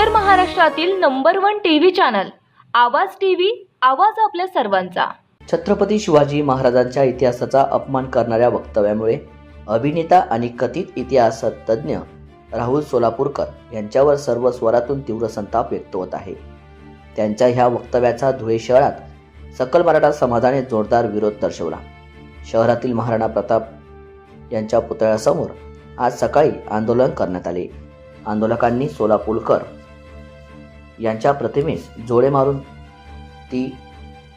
उत्तर महाराष्ट्रातील number one T V channel Awaaz T V Awaaz आपल्या सर्वांचा. छत्रपती शिवाजी महाराजांच्या इतिहासाचा अपमान करणाऱ्या वक्तव्यामुळे अभिनेता आणि कथित इतिहास तज्ज्ञ राहुल सोलापूरकर यांच्यावर सर्व स्वरातून तीव्र संताप व्यक्त होत आहे. त्यांच्या ह्या वक्तव्याचा धुळे शहरात सकल मराठा समाजाने जोरदार विरोध दर्शवला. शहरातील महाराणा प्रताप यांच्या पुतळ्यासमोर आज सकाळी आंदोलन करण्यात आले. आंदोलकांनी सोलापूरकर यांच्या प्रतिमेस जोडे मारून ती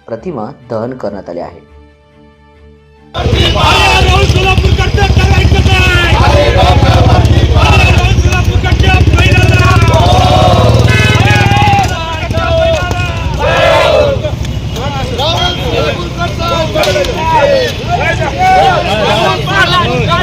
प्रतिमा दहन करण्यात आली आहे राहुल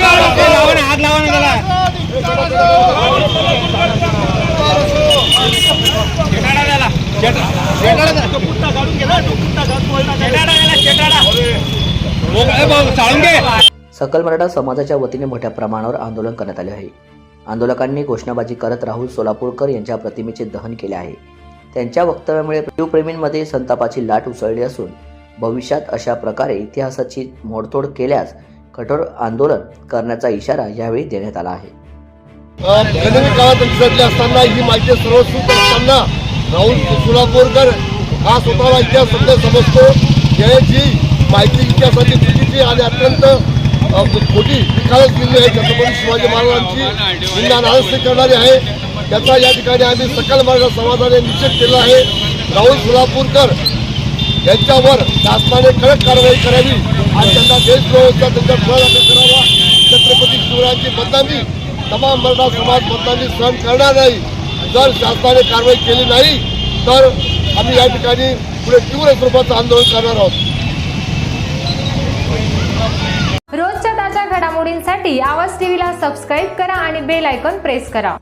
सकल मराठा समाजाच्या वतीने मोठ्या प्रमाणावर आंदोलन करण्यात आले आहे. आंदोलकांनी घोषणाबाजी करत राहुल सोलापूरकर यांच्या प्रतिमेचे दहन केले आहे. त्यांच्या वक्तव्यामुळे शिवप्रेमींमध्ये संतापाची लाट उसळली असून भविष्यात अशा प्रकारे इतिहासाची मोडतोड केल्यास कठोर आंदोलन करण्याचा इशारा यावेळी देण्यात आला आहे. असताना ही माहिती सर्व सुख असताना राहुल सोलापूरकर हा स्वतःला इतिहास सध्या समजतो. याची माहिती इतिहासाची चुकीची आणि अत्यंत खोटी निकालच दिली आहे. छत्रपती शिवाजी महाराजांची जिल्हा नारस्ती करणारी आहे. त्याचा या ठिकाणी आम्ही सकल मराठा समाजाने निषेध केला आहे. राहुल सोलापूरकर यांच्यावर शासनाने कडक कारवाई करावी आणि त्यांना देशद्रोहाचा त्यांच्या खुलासा करावा. छत्रपती शिवरायांची बदनामी तमाम मराठा समाज बदनामी सहन करणार नाही. जर शासनाने कारवाई केली नाही तर आम्ही या ठिकाणी पुढे तीव्र स्वरूपाचं आंदोलन करणार आहोत. रोजच्या ताज्या घडामोडींसाठी आवाज टीव्हीला सबस्क्राईब करा आणि बेल आयकॉन प्रेस करा.